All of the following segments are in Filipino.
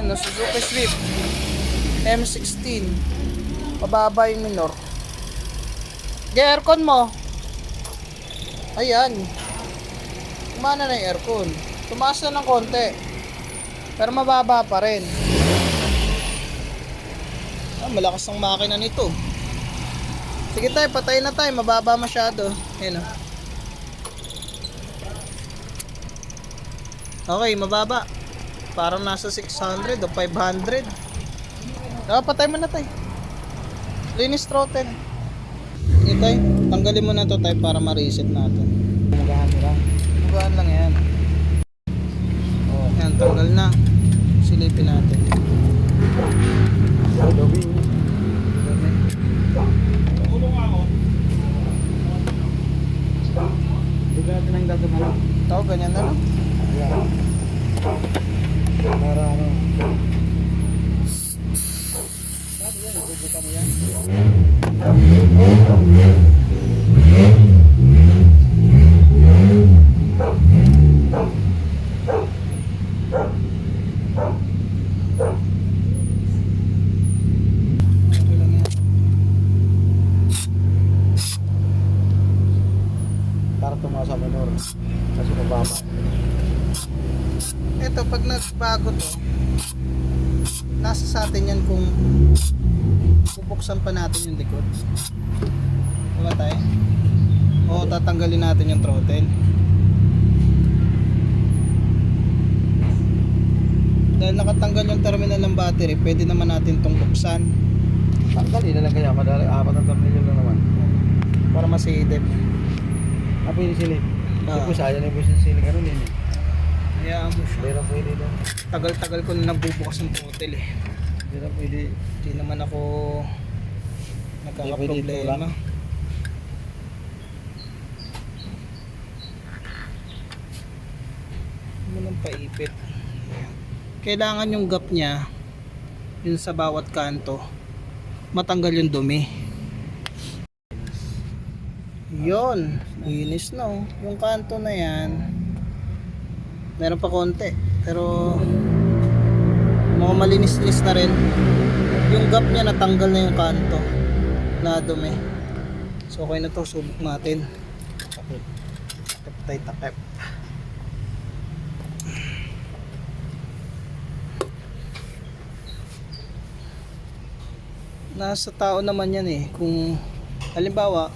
Ano, Suzuki Swift. M16. Mababa yung minor. Aircon mo. Ayan. Kumana na yung aircon. Tumaas ng konti. Pero mababa pa rin. Ah, malakas ang makina nito. Sige tayo, patay na tayo. Mababa masyado. Ayan o. Okay, mababa. Parang nasa 600 o 500. Ah, patay mo na tayo. Linis throttle. Sige tayo, tanggalin mo na to tayo para ma-reset natin. Magahan mo lang. Magaan lang yan. Oh, yan, tanggal na. Silipin natin. Adobe. Bigla natin ang dadumalo. Ito, ganyan na lang. Ayan. Para ano. Sabi yan, ibubuka mo yan. Okay lang yan. Para tumaas sa minor. Kasi mababa. Ito, pag nagbago to, nasa sa atin yan kung bubuksan pa natin yung likod. Diba tayo? O tatanggalin natin yung throttle. Dahil nakatanggal yung terminal ng battery, pwede naman natin itong buksan Tanggalin na lang kaya. Madali. Apat ang tornilyo lang naman. para masidip. Ah, pwede silip. Ah. Sayang yung business silip. Ganun yun eh. Siya. Pero pwede doon. Tagal-tagal ko na nagbubukas ng throttle eh. Pero pwede. Hindi naman ako nagkakaproblema. Hindi mo nang paipit. Kailangan yung gap niya yun sa bawat kanto matanggal yung dumi. Yon, linis na oh. Yung kanto na yan, meron pa konti. Pero mga malinis-linis na rin. Yung gap niya natanggal na yung kanto na dumi. So okay na to, subok natin. Kapit. Takip tayo takip. Nasa tao naman yan eh. Kung halimbawa,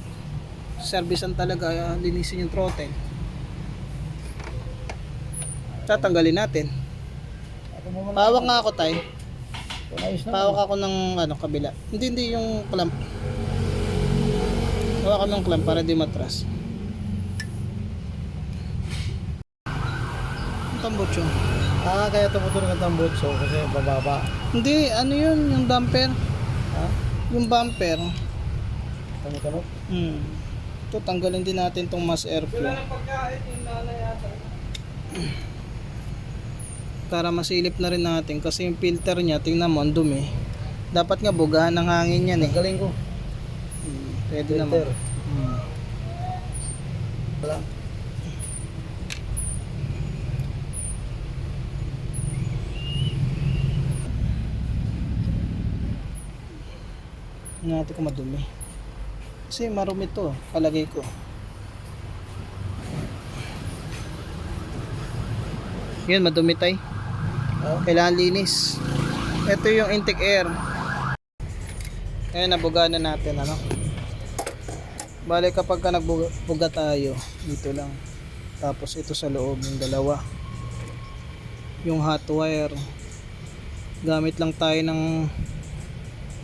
servicean talaga, linisin yung throttle. Tatanggalin natin. Pawak nga ako tayo. Pawak ako ng ano, kabila. Hindi, hindi yung clamp. Hawak ka ng clamp para di matras. Ang tambutso. Ah, kaya tumutulong ang tambutso kasi bababa. Hindi, ano yun, yung damper. Ha? Yung bumper. Tumutunog? Hmm. Ito, tanggalin din natin tong mass airflow. Para masilip na rin natin kasi yung filter niya, tingnan mo, ang dumi. Dapat nga bugahan ng hangin yan eh. Galing ko. Hmm, Pwede naman. Filter. Hmm. Wala. Natin kung madumi. Kasi marumi to, palagay ko. Yan, madumi tay. Oh. Kailangan linis. Ito yung intake air. Ayan, nabuga na natin, ano. Bale, kapag ka nagbuga tayo, dito lang. Tapos ito sa loob, yung dalawa. Yung hot wire. Gamit lang tayo ng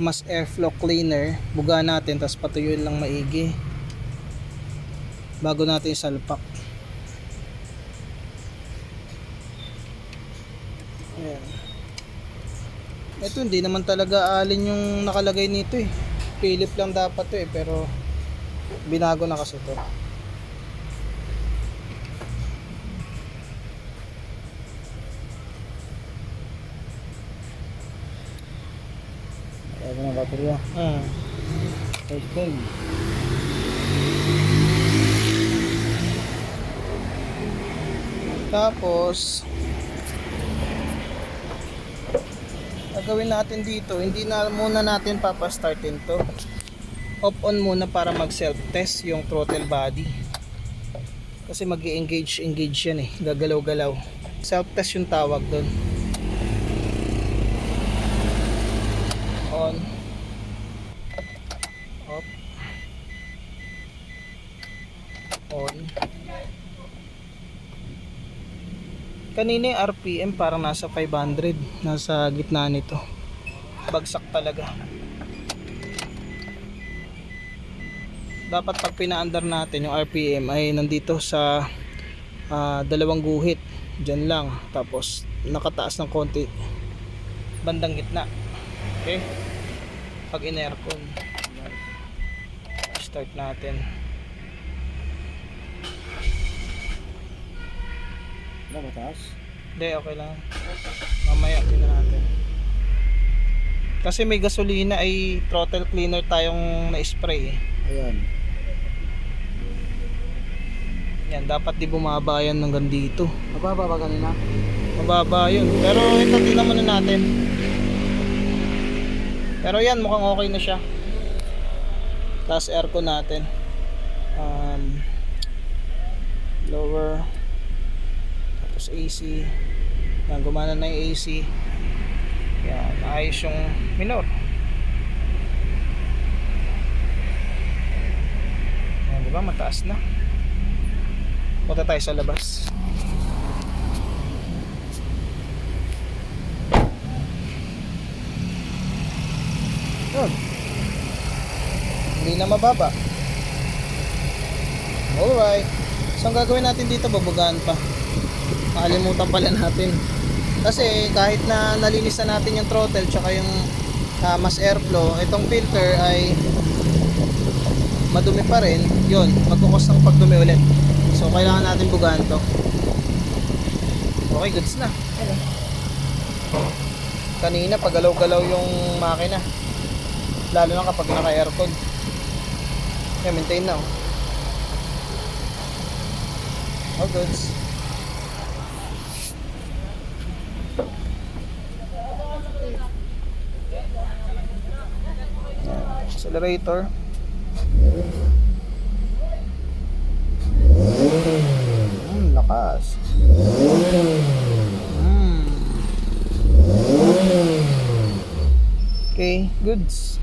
mas airflow cleaner. Buga natin, tapos patuyuin lang maigi. Bago natin salpak. Ito hindi naman talaga alin yung nakalagay nito eh. Philip lang dapat to eh pero binago na kasi to. Ko ng baterya. Ah. Size 10. Tapos gagawin natin dito, hindi na muna natin papastartin to. Off on muna para mag self test yung throttle body. Kasi mag engage engage yan eh, gagalaw-galaw. Self test yung tawag doon. On. Off. On. Kanina yung RPM parang nasa 500. Nasa gitna nito. Bagsak talaga. Dapat pag pinaandar natin yung RPM ay nandito sa ah, dalawang guhit. Diyan lang. Tapos nakataas ng konti. Bandang gitna. Okay? Pag in-aircon. Start natin. Ano mataas? Hindi, okay lang. Mamaya tingnan natin. Kasi may gasolina ay throttle cleaner tayong na-spray eh. Ayan. Yan, dapat di bumaba yan hanggang dito. Mababa ba kanina? Mababa yun. Pero ito, tingnan muna natin. Pero yan, mukhang okay na siya. Tapos aircon natin. AC. Yan, gumana na yung AC. Yan, ayos yung minor. Yan, di ba? Mataas na. Punta tayo sa labas. Yun. Hindi na mababa. Alright. So ang gagawin natin dito, babagaan pa. Nakalimutan pala natin. Kasi kahit na nalinis na natin yung throttle tsaka yung ah, mas airflow, itong filter ay madumi pa rin. Yun, magkukos ng pagdumi ulit. So kailangan natin bugaan to. Okay, goods na. Kanina pagalaw-galaw yung makina lalo na kapag naka-aircon. Kaya maintain na oh. All goods. Yan, Accelerator. Hmm, lakas. Hmm. Okay, goods.